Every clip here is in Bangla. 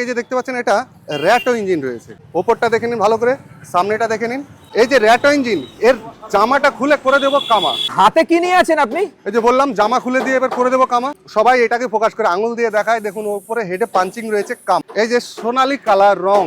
এই যে দেখতে পাচ্ছেন এটা র্যাটো ইঞ্জিন রয়েছে। ওপরটা দেখে নিন ভালো করে সামনেটা দেখে নিন। এই যে র্যাটো ইঞ্জিন এর জামাটা খুলে করে দেবো কামা। হাতে কি নিয়ে আছেন আপনি? এই যে বললাম জামা খুলে দিয়ে এবার করে দেবো কামা। সবাই এটাকে ফোকাস করে আঙুল দিয়ে দেখায়। দেখুন ওপরে হেডে পাঞ্চিং রয়েছে কাম। এই যে সোনালি কালার রং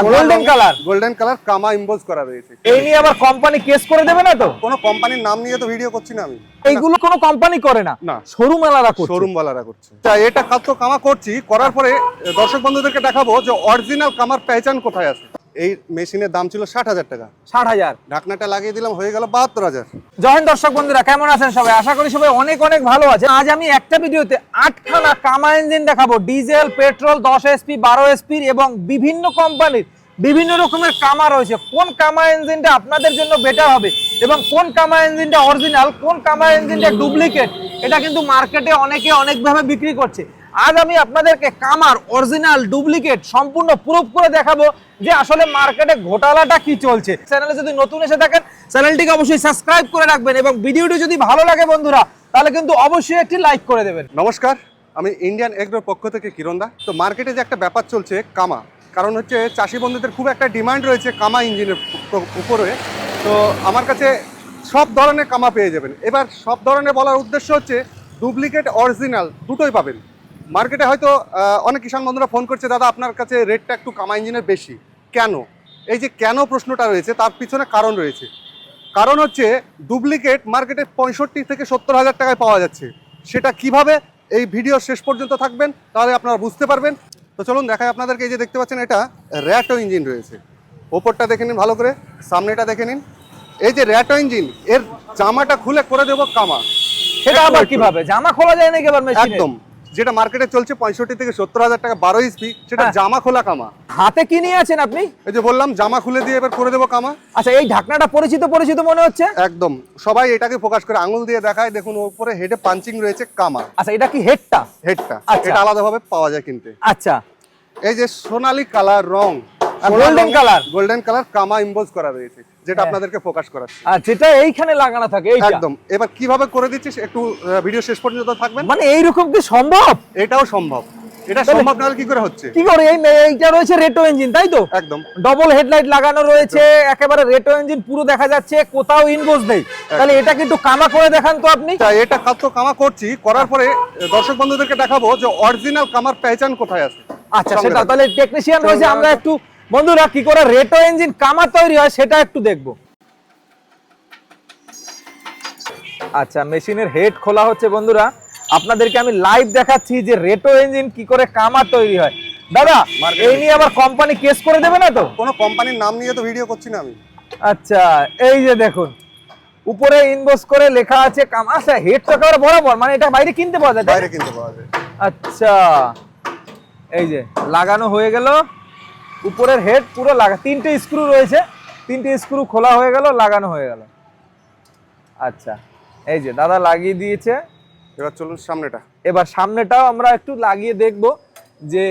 golden colour. Golden colour Kama emboss করা রয়েছে। এই নিয়ে আবার কোম্পানি কেস করে দেবে না তো? কোনো কোম্পানির নাম নিয়ে তো ভিডিও করছি না আমি। এইগুলো কোনো কোম্পানি করে না। না। শোরুম আলাদা করছে। শোরুম ওয়ালারা করছে। তা এটা কাজ তো কামা করছি করার পরে দর্শক বন্ধুদেরকে দেখাবো যে অরিজিনাল কামার পেহচান কোথায় আছে। এই মেশিনের দাম ছিল ষাট হাজার টাকা। ষাট হাজার। ঢাকনাটা লাগিয়ে দিলাম হয়ে গেল বাহাত্তর হাজার। জয়েন দর্শক বন্ধুরা কেমন আছেন সবাই? আশা করি সবাই অনেক অনেক ভালো আছে আজ আমি একটা ভিডিওতে আটখানা কামা ইঞ্জিন দেখাবো। ডিজেল পেট্রোল দশ এসপি বারো এসপি এবং বিভিন্ন কোম্পানির বিভিন্ন রকমের কামা রয়েছে। কোন কামা ইঞ্জিনটা আপনাদের জন্য বেটার হবে এবং কোন কামা ইঞ্জিনটা অরিজিনাল কোন কামা ইঞ্জিনটা ডুপ্লিকেট এটা কিন্তু মার্কেটে অনেকে অনেকভাবে বিক্রি করছে। আজ আমি আপনাদেরকে কামার অরিজিনাল ডুপ্লিকেট সম্পূর্ণ প্রুফ করে দেখাবো যে আসলে মার্কেটে ঘোটালাটা কি চলছে। চ্যানেলে যদি নতুন এসে থাকেন চ্যানেলটিকে অবশ্যই সাবস্ক্রাইব করে রাখবেন এবং ভিডিওটি যদি ভালো লাগে বন্ধুরা, তাহলে কিন্তু অবশ্যই একটি লাইক করে দেবেন। নমস্কার, আমি ইন্ডিয়ান এগ্রোর পক্ষ থেকে কিরণদা। তো মার্কেটে যে একটা ব্যাপার চলছে, কামা, কারণ হচ্ছে চাষি বন্ধুদের খুব একটা ডিমান্ড রয়েছে কামা ইঞ্জিনের উপরে। তো আমার কাছে সব ধরনের কামা পেয়ে যাবেন। এবার সব ধরনের বলার উদ্দেশ্য হচ্ছে ডুপ্লিকেট অরিজিনাল দুটোই পাবেন। মার্কেটে হয়তো অনেক কিষাণ বন্ধুরা ফোন করছে দাদা আপনার কাছে রেটটা একটু কামা ইঞ্জিনের বেশি। কেন? এই যে কেন প্রশ্নটা রয়েছে তার পিছনে কারণ রয়েছে। কারণ হচ্ছে ডুপ্লিকেট মার্কেটে পঁয়ষট্টি থেকে সত্তর হাজার টাকায় পাওয়া যাচ্ছে। সেটা কীভাবে? এই ভিডিও শেষ পর্যন্ত থাকবেন তাহলে আপনারা বুঝতে পারবেন। তো চলুন দেখায় আপনাদেরকে এই যে দেখতে পাচ্ছেন এটা র্যাটো ইঞ্জিন রয়েছে। ওপরটা দেখে নিন ভালো করে সামনেটা দেখে নিন। এই যে র্যাটো ইঞ্জিন এর জামাটা খুলে করে দেবো কামা। সেটা আবার কীভাবে? জামা খোলা যায় নাকি আবার একদম। যেটা মার্কেটে চলছে পঁয়ষট্টি থেকে সত্তর হাজার টাকা বারো ইসপি সেটা হ্যাঁ। জামা খোলা কামা। হাতে কি নিয়ে আছেন আপনি? এই যে বললাম জামা খুলে দিয়ে এবার করে দেবো কামা। আচ্ছা এই ঢাকনাটা পরিচিত পরিচিত মনে হচ্ছে? একদম। সবাই এটাকে ফোকাস করে আঙুল দিয়ে দেখায় দেখুন উপরে হেডে পাঞ্চিং রয়েছে কামা। আচ্ছা এটা কি হেডটা হেডটা আচ্ছা। এটা আলাদাভাবে পাওয়া যায় কিনতে। আচ্ছা। এই যে সোনালি কালার রং golden colour? Golden colour Kama emboss করা রয়েছে যেটা হ্যাঁ। আপনাদেরকে ফোকাস করাচ্ছে। আর যেটা এইখানে লাগানো থাকে এইটা। একদম। এবার কীভাবে করে দিচ্ছিস একটু ভিডিও শেষ পর্যন্ত থাকবেন? মানে এইরকম কি সম্ভব? এটাও সম্ভব। এটা সম্ভব না কি করে হচ্ছে? কি করে? এই এইটা রয়েছে রেটো ইঞ্জিন তাই তো? একদম। ডবল হেডলাইট লাগানো রয়েছে একেবারে রেটো ইঞ্জিন পুরো দেখা যাচ্ছে কোথাও ইনবোজ নেই। তাহলে এটা কিন্তু কামা করে দেখান তো আপনি। এটা কাজ তো কামা করছি করার পরে দর্শক বন্ধুদেরকে দেখাবো যে অরিজিনাল কামার পেহচান কোথায় আছে। আচ্ছা সেটা তাহলে টেকনিশিয়ান রয়েছে আমরা একটু বন্ধুরা কি করে রেটো ইঞ্জিন কামা তৈরি হয় সেটা একটু দেখব। আচ্ছা মেশিনের হেড খোলা হচ্ছে বন্ধুরা। আপনাদেরকে আমি লাইভ দেখাচ্ছি যে রেটো ইঞ্জিন কি করে কামা তৈরি হয়। দাদা এই নিয়ে আবার কোম্পানি কেস করে দেবে না তো? কোনো কোম্পানির নাম নিয়ে তো ভিডিও করছি না আমি। আচ্ছা এই যে দেখুন উপরে ইনভোস করে লেখা আছে কাম আচ্ছা হেড তো একেবারে বরাবর মানে এটা বাইরে কিনতে পাওয়া যায় বাইরে কিনতে পাওয়া যায়। আচ্ছা এই যে লাগানো হয়ে গেল। উপরের হেড পুরো লাগা তিনটে স্ক্রু রয়েছে। তিনটে স্ক্রু খোলা হয়ে গেল লাগানো হয়ে গেল। আচ্ছা এই যে দাদা লাগিয়ে দিয়েছে। এবার চলুন সামনেটা। এবার সামনেটাও আমরা একটু লাগিয়ে দেখব যে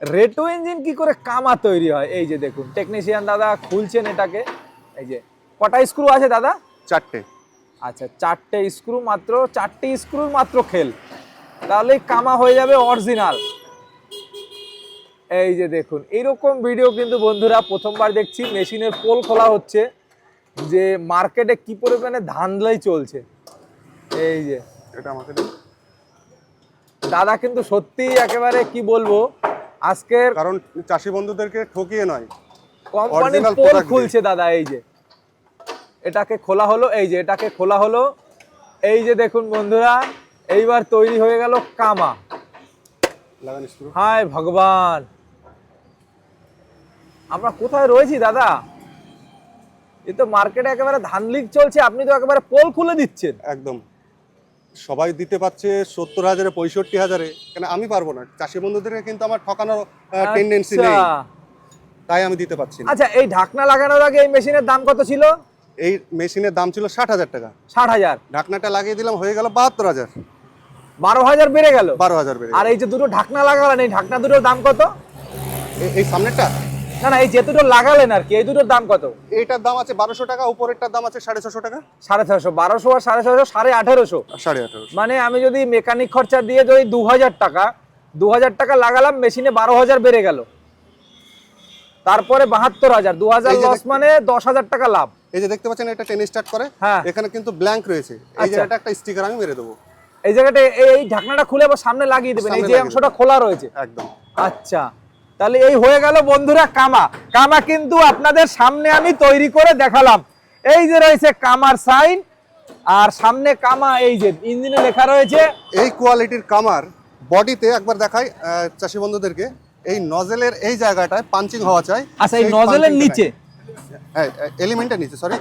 রেটো ইঞ্জিন কি করে কামা তৈরি হয়। এই যে দেখুন টেকনিশিয়ান দাদা খুলছেন এটাকে। এই যে কটা স্ক্রু আছে দাদা? চারটে। আচ্ছা চারটে স্ক্রু মাত্র চারটে স্ক্রুর মাত্র খেল। তাহলে কামা হয়ে যাবে অরিজিনাল এই যে দেখুন এইরকম ভিডিও কিন্তু বন্ধুরা প্রথমবার দেখছি মেশিনের পোল খোলা হচ্ছে যে মার্কেটে কি পরিমাণে ধান্দলাই চলছে। এই যে এটা দাদা কিন্তু সত্যি একেবারে কি বলব আজকের কারণ চাষি বন্ধুদেরকে ঠকিয়ে নয়। কোম্পানির পোল খুলছে দাদা এই যে। এটাকে খোলা হলো এই যে এটাকে খোলা হলো। এই যে দেখুন বন্ধুরা এইবার তৈরি হয়ে গেল কামা। হায় ভগবান! আমরা কোথায় রয়েছি দাদা? এ তো মার্কেটে একেবারে ধানলিক চলছে আপনি তো একেবারে পোল খুলে দিচ্ছেন। একদম। সবাই দিতে পারছে সত্তর হাজারে পঁয়ষট্টি হাজারে। কেন আমি পারব না? চাষি বন্ধুদের কিন্তু আমার ঠকানোর টেন্ডেন্সি নেই। আচ্ছা। তাই আমি দিতে পারছি না। আচ্ছা এই ঢাকনা লাগানোর আগে এই মেশিনের দাম কত ছিল? এই মেশিনের দাম ছিল ষাট হাজার টাকা। ষাট হাজার। ঢাকনাটা লাগিয়ে দিলাম হয়ে গেল বাহাত্তর হাজার। বারো হাজার বেড়ে গেল? বারো হাজার বেড়ে আর এই যে দুটো ঢাকনা লাগালেন এই ঢাকনা দুটোর দাম কত? এই সামনেরটা? না না এই যে দুটো লাগালেন আর কি এই দুটোর দাম কত? এইটার দাম আছে বারোশো টাকা উপরেরটার দাম আছে সাড়ে ছশো টাকা। সাড়ে ছশো বারোশো আর সাড়ে ছশো সাড়ে আঠেরোশো। সাড়ে আঠারোশো। মানে আমি যদি মেকানিক খরচা দিয়ে যদি দু হাজার টাকা দু হাজার টাকা লাগালাম মেশিনে বারো হাজার বেড়ে গেল। তারপরে বাহাত্তর হাজার দু হাজার লস মানে দশ হাজার টাকা লাভ। এই যে দেখতে পাচ্ছেন এটা টেন স্টার্ট করে। হ্যাঁ। এখানে কিন্তু ব্ল্যাঙ্ক রয়েছে। এই আচ্ছা। জায়গাটা একটা স্টিকার আমি মেরে দেবো। এই জায়গাটা এই এই ঢাকনাটা খুলে আবার সামনে লাগিয়ে দেবেন। এই যে অংশটা খোলা রয়েছে। একদম। আচ্ছা। তাহলে এই হয়ে গেল বন্ধুরা কামা। কামা কিন্তু আপনাদের সামনে আমি তৈরি করে দেখালাম। এই যে রয়েছে কামার সাইন আর সামনে কামা এই যে ইঞ্জিনে লেখা রয়েছে। এই কোয়ালিটির কামার বডিতে একবার দেখাই চাষি বন্ধুদেরকে এই নজেলের এই জায়গাটায় পাঞ্চিং হওয়া চাই। আচ্ছা এই নজেলের নিচে? হ্যাঁ এলিমেন্টের নিচে সরি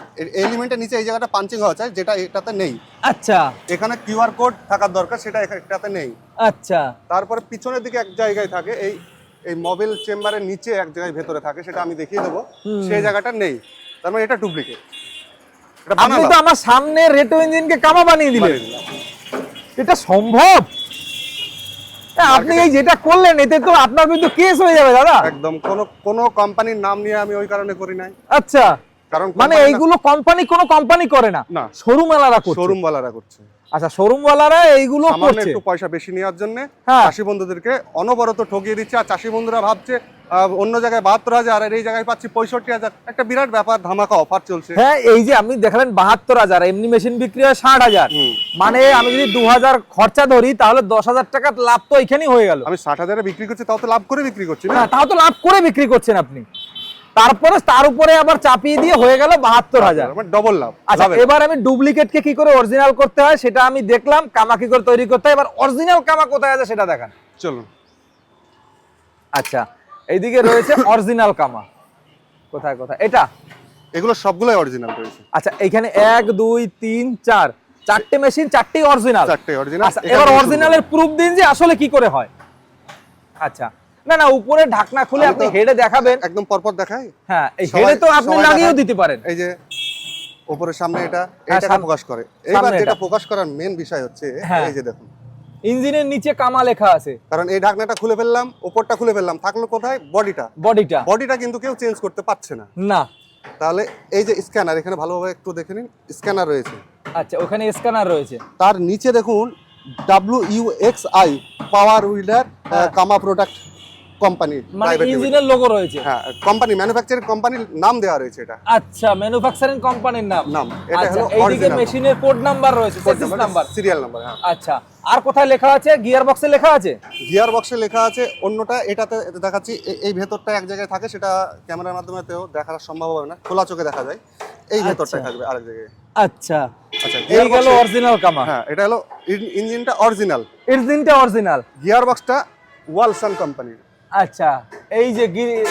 এলিমেন্টের নিচে এই জায়গাটা পাঞ্চিং হওয়া চাই যেটা এটাতে নেই। আচ্ছা। এখানে কিউআর কোড থাকার দরকার সেটা এটাতে নেই। আচ্ছা। তারপরে পিছনের দিকে এক জায়গায় থাকে এই এই মোবাইল চেম্বারের নিচে এক জায়গায় ভেতরে থাকে সেটা আমি দেখিয়ে দেবো। সেই জায়গাটা নেই। তার মানে এটা ডুপ্লিকেট আপনি তো আমার সামনে রেটো ইঞ্জিনকে কামা বানিয়ে দিলেন। এটা সম্ভব? আপনি এই যেটা করলেন এতে তো আপনার কিন্তু কেস হয়ে যাবে দাদা। একদম। কোন কোন কোম্পানির নাম নিয়ে আমি ওই কারণে করি নাই। আচ্ছা। কারণ মানে এইগুলো কোম্পানি কোনো কোম্পানি করে না। না। শোরুম ওয়ালারা করছে। শোরুম ওয়ালারা করছে। আচ্ছা শোরুমওয়ালারা এইগুলো করছে। একটু পয়সা বেশি নেওয়ার জন্য হ্যাঁ। চাষি বন্ধুদেরকে অনবরত ঠকিয়ে দিচ্ছে। আর চাষি বন্ধুরা ভাবছে অন্য জায়গায় বাহাত্তর হাজার আর এই জায়গায় পাচ্ছি পঁয়ষট্টি হাজার। একটা বিরাট ব্যাপার ধামাকা অফার চলছে। হ্যাঁ এই যে আপনি দেখালেন বাহাত্তর হাজার এমনি মেশিন বিক্রি হয় ষাট হাজার। মানে আমি যদি দু হাজার খরচা ধরি তাহলে দশ হাজার টাকার লাভ তো এখানেই হয়ে গেল। আমি ষাট হাজারে বিক্রি করছি তাও তো লাভ করে বিক্রি করছি না? না তাও তো লাভ করে বিক্রি করছেন আপনি। তারপরে তার উপরে আবার চাপিয়ে দিয়ে হয়ে গেল বাহাত্তর হাজার। ডবল লাভ আচ্ছা এবার আমি ডুপ্লিকেটকে কি করে অরিজিনাল করতে হয় সেটা আমি দেখলাম কামা কি করে তৈরি করতে হয়। এবার অরিজিনাল কামা কোথায় আছে সেটা দেখান। চলুন। আচ্ছা এইদিকে রয়েছে অরিজিনাল কামা। কোথায় কোথায়? এটা? এগুলো সবগুলোই অরিজিনাল রয়েছে। আচ্ছা এখানে এক দুই তিন চার। চারটে মেশিন চারটেই অরিজিনাল চারটে অরিজিনাল আচ্ছা এবার অরিজিনালের প্রুফ দিন যে আসলে কি করে হয়। আচ্ছা না না উপরে ঢাকনা খুলে আপনি হেডে দেখাবেন। একদম পরপর দেখাই। হ্যাঁ এই হেডে তো আপনি লাগিয়েও দেখায়। দিতে পারেন। এই যে উপরের সামনে এটা হ্যাঁ, সাম- প্রকাশ করে। এইবার যেটা প্রকাশ করার মেন বিষয় হচ্ছে হ্যাঁ। এই যে দেখুন। ইঞ্জিনের নিচে কামা লেখা আছে। কারণ এই ঢাকনাটা খুলে ফেললাম উপরটা খুলে ফেললাম থাকল কোথায়? বডিটা। বডিটা। বডিটা কিন্তু কেউ চেঞ্জ করতে পারছে না। না। তাহলে এই যে স্ক্যানার এখানে ভালোভাবে একটু দেখে নিন স্ক্যানার রয়েছে। আচ্ছা ওখানে স্ক্যানার রয়েছে। তার নিচে দেখুন W U X I power wheeler. কামা প্রোডাক্ট কোম্পানি মানে ইঞ্জিনের লোগো রয়েছে। হ্যাঁ কোম্পানি ম্যানুফ্যাকচারিং কোম্পানির নাম দেওয়া রয়েছে এটা। আচ্ছা ম্যানুফ্যাকচারিং কোম্পানির নাম। নাম এটা আচ্ছা হলো এইদিকে মেশিনের কোড নাম্বার রয়েছে নাম্বার সিরিয়াল নাম্বার হ্যাঁ। আচ্ছা আর কোথায় লেখা আছে? গিয়ার বক্সে লেখা আছে? গিয়ার বক্সে লেখা আছে অন্যটা এটাতে দেখাচ্ছি এই ভেতরটা এক জায়গায় থাকে সেটা ক্যামেরার মাধ্যমে তেও দেখা সম্ভব হবে না খোলা চোখে দেখা যায়। এই আচ্ছা। থাকবে আরেক জায়গায়। আচ্ছা। আচ্ছা এই বক্সে অরিজিনাল কামা। হ্যাঁ এটা হলো ইঞ্জিনটা অরিজিনাল ইঞ্জিনটা অরিজিনাল গিয়ার বক্সটা ওয়ালসন কোম্পানির আচ্ছা এই যে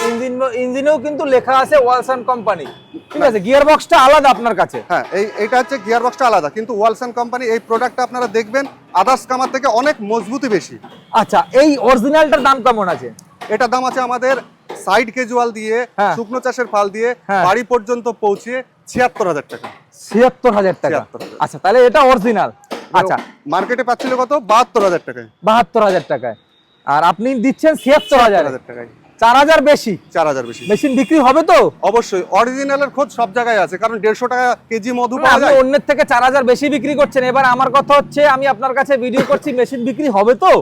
ইঞ্জিন ইঞ্জিনেও কিন্তু লেখা আছে ওয়ালসন কোম্পানি। ঠিক আছে গিয়ার বক্সটা আলাদা আপনার কাছে? হ্যাঁ এই এটা হচ্ছে গিয়ার বক্সটা আলাদা কিন্তু ওয়ালসন কোম্পানি এই প্রোডাক্টটা আপনারা দেখবেন আদার্স কামার থেকে অনেক মজবুতি বেশি। আচ্ছা এই অরিজিনালটার দাম কেমন আছে? এটার দাম আছে আমাদের সাইড কেজুয়াল দিয়ে হ্যাঁ। শুকনো চাষের ফাল দিয়ে হ্যাঁ। বাড়ি পর্যন্ত পৌঁছে ছিয়াত্তর হাজার টাকা। ছিয়াত্তর হাজার টাকা? আচ্ছা তাহলে এটা অরিজিনাল। আচ্ছা। মার্কেটে পাচ্ছিল কত? বাহাত্তর হাজার টাকায়। বাহাত্তর হাজার টাকায়। আর আপনি দিচ্ছেন ছিয়াত্তর হাজার। টাকায়। চার হাজার বেশি। চার হাজার বেশি। মেশিন বিক্রি হবে তো? অবশ্যই অরিজিনালের খোঁজ সব জায়গায় আছে কারণ দেড়শো টাকা কেজি মধু পাওয়া যায়। অন্যের থেকে চার হাজার বেশি বিক্রি করছেন। এবার আমার কথা হচ্ছে আমি আপনার কাছে ভিডিও করছি মেশিন বিক্রি হবে তো?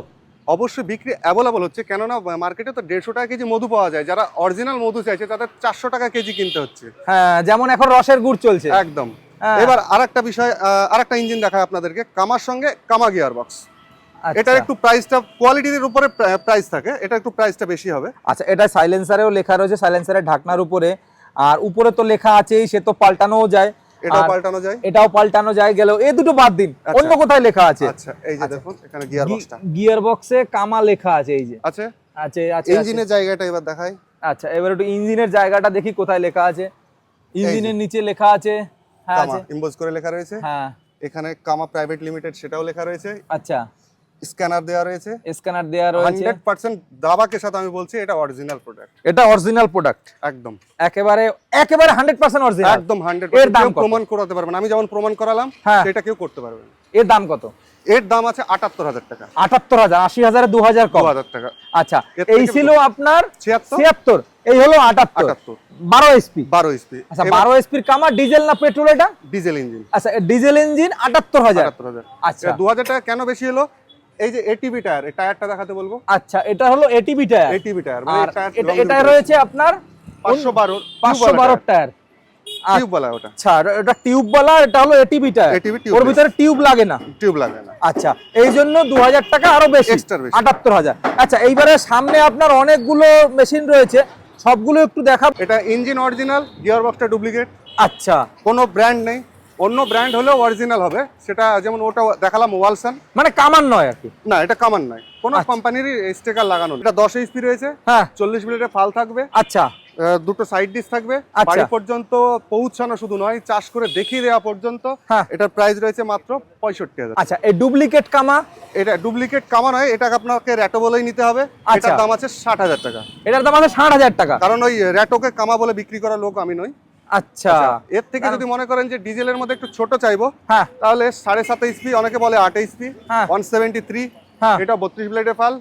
অবশ্যই বিক্রি অ্যাভেলেবল হচ্ছে কেননা মার্কেটে তো দেড়শো টাকা কেজি মধু পাওয়া যায়। যারা অরিজিনাল মধু চাইছে তাদের চারশো টাকা কেজি কিনতে হচ্ছে। হ্যাঁ যেমন এখন রসের গুড় চলছে। একদম। হ্যাঁ। এবার আরেকটা বিষয় আরেকটা ইঞ্জিন দেখায় আপনাদেরকে কামার সঙ্গে কামা গিয়ার বক্স। এটার একটু প্রাইসটা কোয়ালিটির উপরে প্রাইস থাকে এটা একটু প্রাইসটা বেশি হবে। আচ্ছা এটা সাইলেন্সারেও লেখা রয়েছে সাইলেন্সারের ঢাকনার উপরে। আর উপরে তো লেখা আছেই সে তো পাল্টানোও যায়। এটাও পাল্টানো যায়? এটাও পাল্টানো যায় গেল এ দুটো বাদ দিন আচ্ছা। অন্য কোথায় লেখা আছে? আচ্ছা এই যে দেখুন এখানে গিয়ার বক্সটা গিয়ার বক্সে কামা লেখা আছে এই যে। আছে? আছে আছে ইঞ্জিনের জায়গাটা এবার দেখাই। আচ্ছা এবার একটু ইঞ্জিনের জায়গাটা দেখি কোথায় লেখা আছে। ইঞ্জিনের নিচে লেখা আছে। হ্যাঁ আছে। ইম্বোজ করে লেখা রয়েছে। হ্যাঁ। এখানে কামা প্রাইভেট লিমিটেড সেটাও লেখা রয়েছে। আচ্ছা। স্ক্যানার দেওয়া রয়েছে। স্ক্যানার দেওয়া রয়েছে। হান্ড্রেড পার্সেন্ট দাবাকে সাথে আমি বলছি এটা অরিজিনাল প্রোডাক্ট এটা অরিজিনাল প্রোডাক্ট একদম। একেবারে একেবারে হান্ড্রেড পার্সেন্ট অরিজিনাল একদম হান্ড্রেড এর দাম প্রমাণ করাতে পারবেন আমি যেমন প্রমাণ করালাম হ্যাঁ। কেউ করতে পারবে না। এর দাম কত? এর দাম আছে আটাত্তর হাজার টাকা। আটাত্তর হাজার আশি হাজারে দু হাজার দু কম। হাজার টাকা। আচ্ছা এই ছিল আপনার ছিয়াত্তর? ছিয়াত্তর। এই হলো আটাত্তর। আটাত্তর। বারো এসপি বারো এসপি আচ্ছা বারো এসপির কামা ডিজেল না পেট্রোল এটা? Diesel engine. আচ্ছা ডিজেল ইঞ্জিন আটাত্তর হাজার। আটাত্তর হাজার। আচ্ছা। দু হাজার টাকা কেন বেশি হলো? এই যে এটিভি টায়ার এই টায়ারটা দেখাতে বলব? আচ্ছা এটা হলো এটিভি টায়ার। আর এটা এটা রয়েছে আপনার পাঁচশো বারো পাঁচশো বারো টায়ার। টিউব বলা ওটা। আচ্ছা এটা হলো টায়ার। ওর ভিতরে টিউব লাগে না। টিউব লাগে না। আচ্ছা এই জন্য দু হাজার টাকা আরও বেশি আটাত্তর হাজার। আচ্ছা এইবারে সামনে আপনার অনেকগুলো মেশিন রয়েছে সবগুলো একটু দেখাবো। এটা ইঞ্জিন অরিজিনাল গিয়ার বক্সটা ডুপ্লিকেট আচ্ছা। কোনো ব্র্যান্ড নেই। অন্য ব্র্যান্ড হলেও অরিজিনাল হবে। সেটা যেমন ওটা দেখালাম ওয়ালসান। মানে কামান নয় আর কি? না এটা কামান নয়। কোনো আচ্ছা। কোম্পানিরই স্টিকার লাগানো। এটা দশ এইচপি রয়েছে। হ্যাঁ। চল্লিশ মিনিটের ফাল থাকবে। আচ্ছা। দুটো সাইড ডিস থাকবে। আচ্ছা। বাড়ি পর্যন্ত পৌঁছানো শুধু নয় চাষ করে দেখিয়ে দেওয়া পর্যন্ত হ্যাঁ। এটার প্রাইস রয়েছে মাত্র পঁয়ষট্টি হাজার আচ্ছা এই ডুপ্লিকেট কামা? এটা ডুপ্লিকেট কামা নয় এটা আপনাকে র্যাটো বলেই নিতে হবে। আচ্ছা। এটার দাম আছে ষাট হাজার টাকা। এটার দাম আছে ষাট হাজার টাকা। কারণ ওই র্যাটোকে কামা বলে বিক্রি করা লোক আমি নই। আচ্ছা। এর থেকে যদি মনে করেন যে ডিজেলের মধ্যে একটু ছোট চাইব হ্যাঁ। তাহলে সাড়ে সাত এইচপি অনেকে বলে আট এইচপি। ওয়ান সেভেন্টি থ্রি হ্যাঁ। এটা বত্রিশ ব্লেডের ফাল।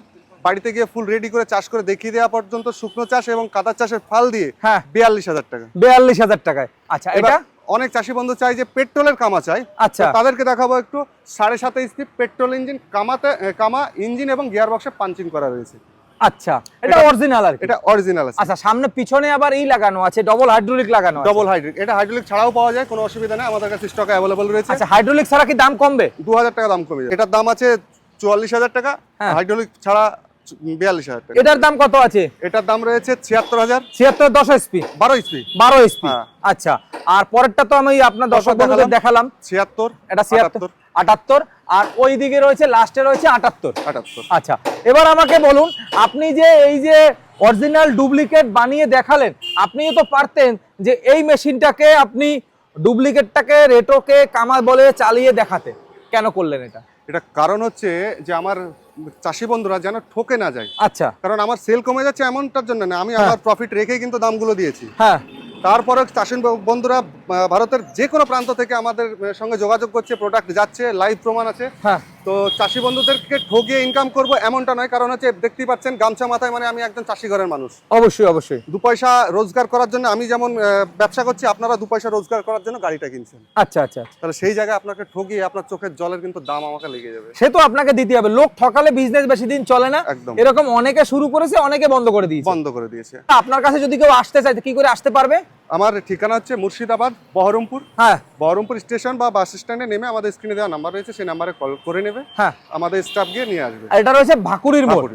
বাড়িতে গিয়ে ফুল রেডি করে চাষ করে দেখিয়ে দেওয়া পর্যন্ত শুকনো চাষ এবং কাদা চাষের ফাল দিয়ে হ্যাঁ। বিয়াল্লিশ হাজার টাকা। বিয়াল্লিশ হাজার টাকায়। আচ্ছা এটা? অনেক চাষি বন্ধু চাই যে পেট্রোলের কামা চাই। আচ্ছা। তাদেরকে দেখাবো একটু সাড়ে সাত এইচপি পেট্রোল ইঞ্জিন কামাতে কামা ইঞ্জিন এবং গিয়ার বক্সে পাঞ্চিং করা রয়েছে। আচ্ছা এটা অরিজিনাল আর এটা অরিজিনাল আছে। আচ্ছা সামনে পিছনে আবার এই লাগানো আছে ডবল হাইড্রোলিক লাগানো ডবল হাইড্রিক এটা হাইড্রোলিক ছাড়াও পাওয়া যায় কোনো অসুবিধা নেই আমাদের কাছে স্টক অ্যাভেলেবল রয়েছে। আচ্ছা হাইড্রোলিক ছাড়া কি দাম কমবে? দু হাজার টাকা দাম কমে এটার দাম আছে চুয়াল্লিশ হাজার টাকা হ্যাঁ। হাইড্রোলিক ছাড়া বিয়াল্লিশ হাজার টাকা। এটার দাম কত আছে? এটার দাম রয়েছে ছিয়াত্তর হাজার। ছিয়াত্তর দশ এসপি বারো ইসপি বারো এসপি হ্যাঁ। আচ্ছা আর পরেরটা তো আমি আপনার দর্শক। দেখালাম। ছিয়াত্তর এটা ছিয়াত্তর আটাত্তর আর ওই দিকে রয়েছে লাস্টে রয়েছে আটাত্তর। আটাত্তর। আচ্ছা এবার আমাকে বলুন আপনি যে এই যে অরিজিনাল ডুপ্লিকেট বানিয়ে দেখালেন আপনিও তো পারতেন যে এই মেশিনটাকে আপনি ডুপ্লিকেটটাকে রেটোকে কামা বলে চালিয়ে দেখাতে। কেন করলেন এটা? এটা কারণ হচ্ছে যে আমার চাষি বন্ধুরা যেন ঠকে না যায়। আচ্ছা। কারণ আমার সেল কমে যাচ্ছে এমনটার জন্য না আমি হ্যাঁ। আমার প্রফিট রেখেই কিন্তু দামগুলো দিয়েছি। হ্যাঁ। তারপরে চাষিন বন্ধুরা ভারতের যে কোনো প্রান্ত থেকে আমাদের সঙ্গে যোগাযোগ করছে প্রোডাক্ট যাচ্ছে লাইভ প্রমাণ আছে। হ্যাঁ। তো চাষি বন্ধুদেরকে ঠকিয়ে ইনকাম করব এমনটা নয় কারণ হচ্ছে দেখতেই পাচ্ছেন গামছা মাথায় মানে আমি একজন চাষি ঘরের মানুষ। অবশ্যই অবশ্যই। দু পয়সা রোজগার করার জন্য আমি যেমন ব্যবসা করছি আপনারা দু পয়সা রোজগার করার জন্য গাড়িটা কিনছেন। আচ্ছা আচ্ছা আচ্ছা। তাহলে সেই জায়গায় আপনাকে ঠকিয়ে আপনার চোখের জলের কিন্তু দাম আমাকে লেগে যাবে। সে তো আপনাকে দিতে হবে। লোক ঠকালে বিজনেস বেশি দিন চলে না। একদম। এরকম অনেকে শুরু করেছে অনেকে বন্ধ করে দিয়েছে। বন্ধ করে দিয়েছে। আপনার কাছে যদি কেউ আসতে চায় কি করে আসতে পারবে? আমার ঠিকানা হচ্ছে মুর্শিদাবাদ বহরমপুর। হ্যাঁ। বহরমপুর স্টেশন বা বাস স্ট্যান্ডে নেমে আমাদের স্ক্রিনে দেওয়া নাম্বার রয়েছে সেই নাম্বারে কল করে নেবে হ্যাঁ। আমাদের স্টাফ গিয়ে নিয়ে আসবে। আর এটা রয়েছে ভাকুরির মোড়।